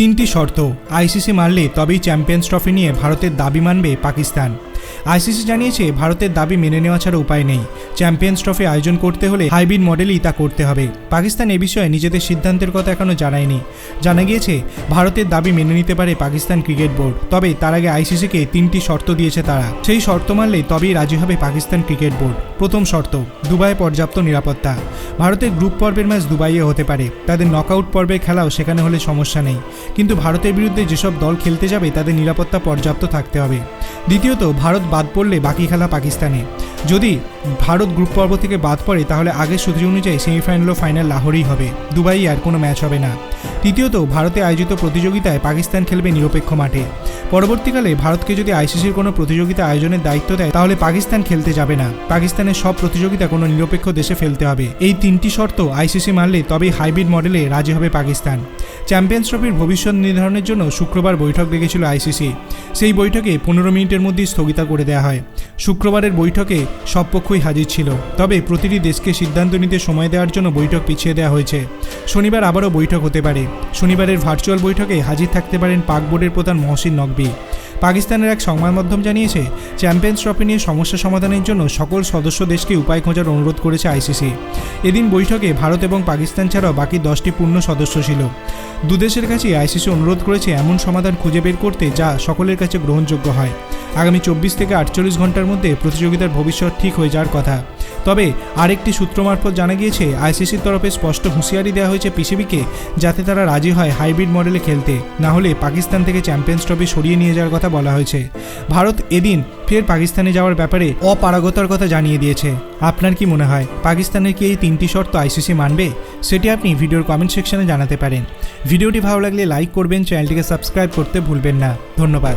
তিনটি শর্ত। আইসিসি মানলে তবেই চ্যাম্পিয়ন্স ট্রফি নিয়ে ভারতের দাবি মানবে পাকিস্তান। আইসিসি জানিয়েছে, ভারতের দাবি মেনে নেওয়া ছাড়া উপায় নেই। চ্যাম্পিয়ন্স ট্রফি আয়োজন করতে হলে হাইব্রিড মডেলই তা করতে হবে। পাকিস্তান এ বিষয়ে নিজেদের সিদ্ধান্তের কথা এখনও জানায়নি। জানা গিয়েছে, ভারতের দাবি মেনে নিতে পারে পাকিস্তান ক্রিকেট বোর্ড, তবে তার আগে আইসিসিকে তিনটি শর্ত দিয়েছে তারা। সেই শর্ত মানলে তবেই রাজি হবে পাকিস্তান ক্রিকেট বোর্ড। প্রথম শর্ত, দুবাইয়ে পর্যাপ্ত নিরাপত্তা। ভারতের গ্রুপ পর্বের ম্যাচ দুবাইয়ে হতে পারে। তাদের নকআউট পর্বের খেলাও সেখানে হলে সমস্যা নেই। কিন্তু ভারতের বিরুদ্ধে যেসব দল খেলতে যাবে, তাদের নিরাপত্তা পর্যাপ্ত থাকতে হবে। দ্বিতীয়ত, ভারত বাদ পড়লে বাকি খেলা পাকিস্তানে। যদি ভারত গ্রুপ পর্ব থেকে বাদ পড়ে, তাহলে আগের সূত্র অনুযায়ী সেমিফাইনাল ও ফাইনাল লাহোরেই হবে। দুবাই আর কোনো ম্যাচ হবে না। তৃতীয়ত, ভারতে আয়োজিত প্রতিযোগিতায় পাকিস্তান খেলবে নিরপেক্ষ মাঠে। পরবর্তীকালে ভারতকে যদি আইসিসির কোনো প্রতিযোগিতা আয়োজনের দায়িত্ব দেয়, তাহলে পাকিস্তান খেলতে যাবে না। পাকিস্তানের সব প্রতিযোগিতা কোনো নিরপেক্ষ দেশে ফেলতে হবে। এই তিনটি শর্ত আইসিসি মানলে তবেই হাইব্রিড মডেলে রাজি হবে পাকিস্তান। চ্যাম্পিয়ন্স ট্রফির ভবিষ্যৎ নির্ধারণের জন্য শুক্রবার বৈঠক ডেকেছিল আইসিসি। সেই বৈঠকে পনেরো মিনিটের মধ্যেই স্থগিতা করে দেওয়া হয়। শুক্রবারের বৈঠকে সব পক্ষই হাজির ছিল। তবে প্রতিটি দেশকে সিদ্ধান্ত নিতে সময় দেওয়ার জন্য বৈঠক পিছিয়ে দেওয়া হয়েছে। শনিবার আবারও বৈঠক হতে পারে। শনিবারের ভার্চুয়াল বৈঠকে হাজির থাকতে পারেন পাক বোর্ডের প্রধান মহসিন নকবি। পাকিস্তানের এক সংবাদ মাধ্যম জানিয়েছে, চ্যাম্পিয়ন্স ট্রফি নিয়ে সমস্যা সমাধানের জন্য সকল সদস্য দেশকে উপায় খোঁজার অনুরোধ করেছে আইসিসি। এদিন বৈঠকে ভারত এবং পাকিস্তান ছাড়াও বাকি দশটি পূর্ণ সদস্য ছিল। দুদেশের কাছে আইসিসি অনুরোধ করেছে এমন সমাধান খুঁজে বের করতে যা সকলের কাছে গ্রহণযোগ্য হয়। আগামী চব্বিশ থেকে আটচল্লিশ ঘণ্টার মধ্যে প্রতিযোগিতার ভবিষ্যৎ ঠিক হয়ে যাওয়ার কথা। তবে আরেকটি সূত্র মারফত জানা গিয়েছে, আইসিসির তরফে স্পষ্ট হুঁশিয়ারি দেওয়া হয়েছে পিসিবিকে যাতে তারা রাজি হয় হাইব্রিড মডেলে খেলতে, না হলে পাকিস্তান থেকে চ্যাম্পিয়ন্স ট্রফি সরিয়ে নিয়ে যাওয়ার কথা বলা হয়েছে। ভারত এদিন ফের পাকিস্তানে যাওয়ার ব্যাপারে অপারগতার কথা জানিয়ে দিয়েছে। আপনার কি মনে হয়, পাকিস্তানের কি এই তিনটি শর্ত আইসিসি মানবে? সেটি আপনি ভিডিওর কমেন্ট সেকশনে জানাতে পারেন। ভিডিওটি ভালো লাগলে লাইক করবেন, চ্যানেলটিকে সাবস্ক্রাইব করতে ভুলবেন না। ধন্যবাদ।